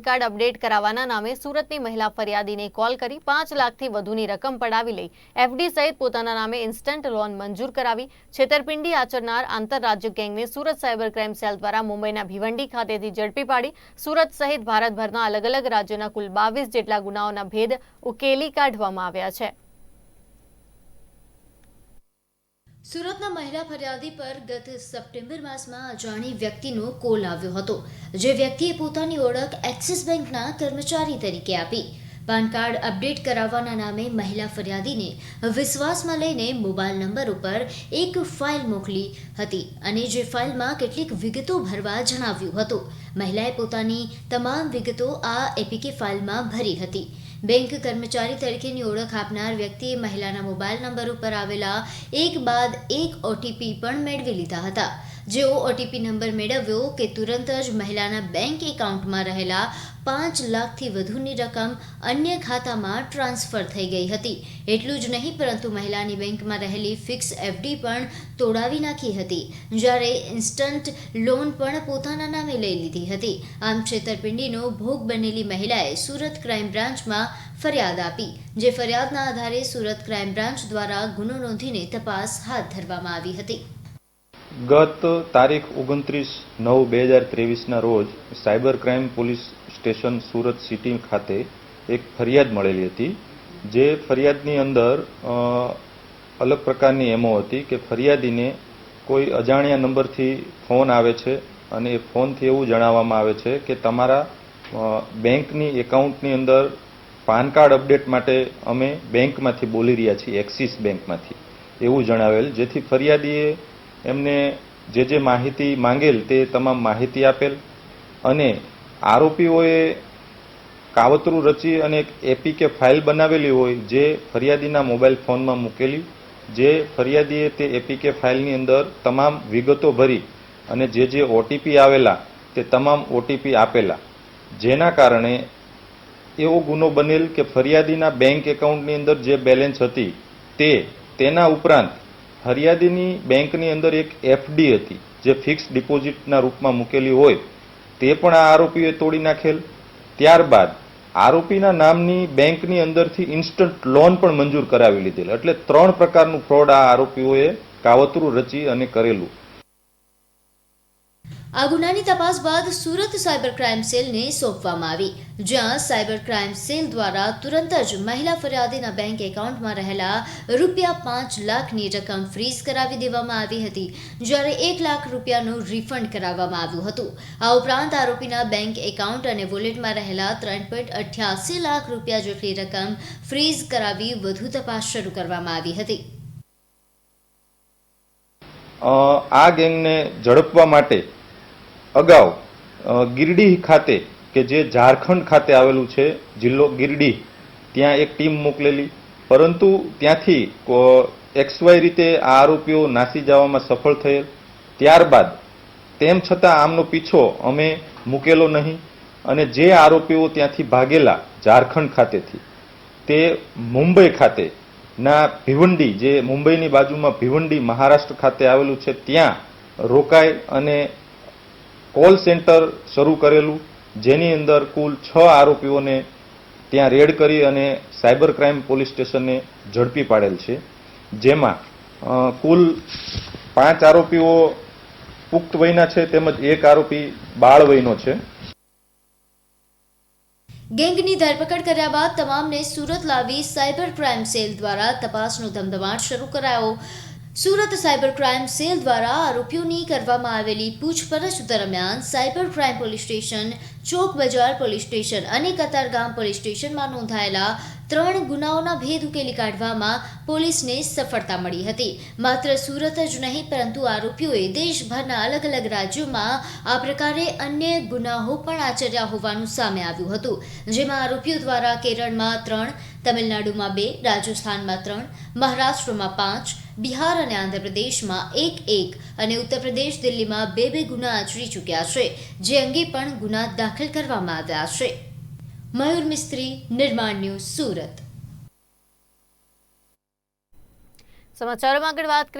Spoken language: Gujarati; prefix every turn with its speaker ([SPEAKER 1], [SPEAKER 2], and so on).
[SPEAKER 1] કાર્ડ અપડેટ કરાવવાના નામે સુરતની મહિલા ફરિયાદીને કોલ કરી પાંચ લાખથી વધુની રકમ પડાવી લઈ એફડી સહિત પોતાના નામે ઇન્સ્ટન્ટ લોન મંજૂર કરાવી છેતરપિંડી આચરનાર આંતરરાજ્ય ગેંગને સુરત સાયબર ક્રાઇમ સેલ દ્વારા મુંબઈના ભિવંડી ખાતેથી ઝડપી પાડી સુરત સહિત ભારતભરના અલગ અલગ રાજ્યોના કુલ બાવીસ જેટલા ગુનાઓના ભેદ ઉકેલી કાઢવામાં આવ્યા છે.
[SPEAKER 2] સુરતના મહિલા ફરિયાદી પર ગત સપ્ટેમ્બર માસમાં અજાણી વ્યક્તિનો કોલ આવ્યો હતો, જે વ્યક્તિએ પોતાની ઓળખ એક્સિસ બેંકના કર્મચારી તરીકે આપી. પાન કાર્ડ અપડેટ કરાવવાના નામે મહિલા ફરિયાદીને વિશ્વાસમાં લઈને મોબાઈલ નંબર ઉપર એક ફાઇલ મોકલી હતી અને જે ફાઇલમાં કેટલીક વિગતો ભરવા જણાવ્યું હતું. મહિલાએ પોતાની તમામ વિગતો આ એપીકે ફાઇલમાં ભરી હતી. બેંક કર્મચારી તરીકેની ઓળખ આપનાર વ્યક્તિએ મહિલાના મોબાઈલ નંબર ઉપર આવેલા એક બાદ એક ઓટીપી પણ મેળવી લીધા હતા. જેઓ ઓટીપી નંબર મેળવ્યો કે તુરંત જ મહિલાના બેંક એકાઉન્ટમાં રહેલા પાંચ લાખથી વધુની રકમ અન્ય ખાતામાં ટ્રાન્સફર થઈ ગઈ હતી. એટલું જ નહીં, પરંતુ મહિલાની બેંકમાં રહેલી ફિક્સ એફડી પણ તોડાવી નાખી હતી, જ્યારે ઇન્સ્ટન્ટ લોન પણ પોતાના નામે લઈ લીધી હતી. આમ છેતરપિંડીનો ભોગ બનેલી મહિલાએ સુરત ક્રાઇમ બ્રાન્ચમાં ફરિયાદ આપી, જે ફરિયાદના આધારે સુરત ક્રાઇમ બ્રાન્ચ દ્વારા ગુનો નોંધીને તપાસ હાથ ધરવામાં આવી હતી.
[SPEAKER 3] ગત તારીખ ઓગણત્રીસ નવ બે હજાર ત્રેવીસના રોજ cyber crime police station Surat city ખાતે એક ફરિયાદ મળેલી હતી, જે ફરિયાદની અંદર અલગ પ્રકારની એમો હતી કે ફરિયાદીને કોઈ અજાણ્યા નંબરથી ફોન આવે છે અને એ ફોનથી એવું જણાવવામાં આવે છે કે તમારા બેંકની એકાઉન્ટની અંદર પાન કાર્ડ અપડેટ માટે અમે બેંકમાંથી બોલી રહ્યા છીએ, એક્સિસ બેંકમાંથી. એવું જણાવેલ, જેથી ફરિયાદીએ એમને જે જે માહિતી માંગેલ તે તમામ માહિતી આપેલ અને આરોપીઓએ કાવતરું રચી અને એક એપીકે ફાઇલ બનાવેલી હોય જે ફરિયાદીના મોબાઈલ ફોનમાં મૂકેલી, જે ફરિયાદીએ તે એપીકે ફાઇલની અંદર તમામ વિગતો ભરી અને જે જે ઓટીપી આવેલા તે તમામ ઓટીપી આપેલા. જેના કારણે એવો ગુનો બનેલ કે ફરિયાદીના બેંક એકાઉન્ટની અંદર જે બેલેન્સ હતી તે તેના ઉપરાંત ફરિયાદીની બેંકની અંદર એક એફડી હતી, જે ફિક્સ ડિપોઝિટના રૂપમાં મૂકેલી હોય, તે પણ આ આરોપીએ તોડી નાખેલ. ત્યારબાદ આરોપીના નામની બેંકની અંદરથી ઇન્સ્ટન્ટ લોન પણ મંજૂર કરાવી લીધેલ. એટલે ત્રણ પ્રકારનું ફ્રોડ આ આરોપીઓએ કાવતરું રચી અને કરેલું.
[SPEAKER 2] આ ગુનાની તપાસ બાદ સુરત સાયબર ક્રાઇમ સેલને સોંપવામાં આવી, જ્યાં સાયબર ક્રાઇમ સેલ દ્વારા તુરંત જ મહિલા ફરિયાદીના બેંક એકાઉન્ટમાં રહેલા રૂપિયા પાંચ લાખની રકમ ફ્રીઝ કરાવી દેવામાં આવી હતી, જ્યારે એક લાખ રૂપિયાનું રિફંડ કરાવવામાં આવ્યું હતું. આ ઉપરાંત આરોપીના બેંક એકાઉન્ટ અને વોલેટમાં રહેલા ત્રણ પોઈન્ટ અઠ્યાસી લાખ રૂપિયા જેટલી રકમ ફ્રીઝ કરાવી વધુ તપાસ શરૂ કરવામાં આવી હતી.
[SPEAKER 3] આ ગેંગને ઝડપવા માટે અગાઉ ગિરડીહ ખાતે, કે જે ઝારખંડ ખાતે આવેલું છે, જિલ્લો ગિરડીહ ત્યાં એક ટીમ મોકલેલી. પરંતુ ત્યાંથી એક્સવાય રીતે આ આરોપીઓ નાસી જવામાં સફળ થયેલ. ત્યારબાદ, તેમ છતાં આમનો પીછો અમે મૂકેલો નહીં અને જે આરોપીઓ ત્યાંથી ભાગેલા ઝારખંડ ખાતેથી, તે મુંબઈ ખાતે, ના ભિવંડી, જે મુંબઈની બાજુમાં ભિવંડી મહારાષ્ટ્ર ખાતે આવેલું છે, ત્યાં રોકાય અને કોલ સેન્ટર શરૂ કરેલું, જેની અંદર કુલ છ આરોપીઓને ત્યાં રેડ કરી અને સાયબર ક્રાઇમ પોલીસ સ્ટેશને ઝડપી પાડેલ છે. જેમાં કુલ પાંચ આરોપીઓ પુખ્ત વયના છે, તેમજ એક આરોપી બાળ વયનો છે.
[SPEAKER 2] ગેંગની ધરપકડ કર્યા બાદ તમામને સુરત લાવી સાયબર ક્રાઇમ સેલ દ્વારા તપાસનો ધમધમાટ શરૂ કરાયો. સુરત સાયબર ક્રાઇમ સેલ દ્વારા આરોપીઓની કરવામાં આવેલી પૂછપરછ દરમિયાન cyber crime police station, Chowk Bazaar police station અને કતારગામ પોલીસ સ્ટેશનમાં નોંધાયેલા ત્રણ ગુનાઓના ભેદ ઉકેલી કાઢવામાં પોલીસને સફળતા મળી હતી. માત્ર સુરત જ નહીં, પરંતુ આરોપીઓએ દેશભરના અલગ અલગ રાજ્યોમાં આ પ્રકારે અન્ય ગુનાઓ પણ આચર્યા હોવાનું સામે આવ્યું હતું. જેમાં આરોપીઓ દ્વારા કેરળમાં ત્રણ, તમિલનાડુમાં બે, રાજસ્થાનમાં ત્રણ, મહારાષ્ટ્રમાં પાંચ, બિહાર અને આંધ્રપ્રદેશમાં એક એક અને ઉત્તર પ્રદેશ દિલ્હીમાં બે બે ગુના આચરી ચૂક્યા છે, જે અંગે પણ ગુના દાખલ કરવામાં આવ્યા છે. મયુર મિસ્ત્રી નિર્માણ ન્યૂઝ સુરત
[SPEAKER 1] સમાચારોમાં આગળ વાત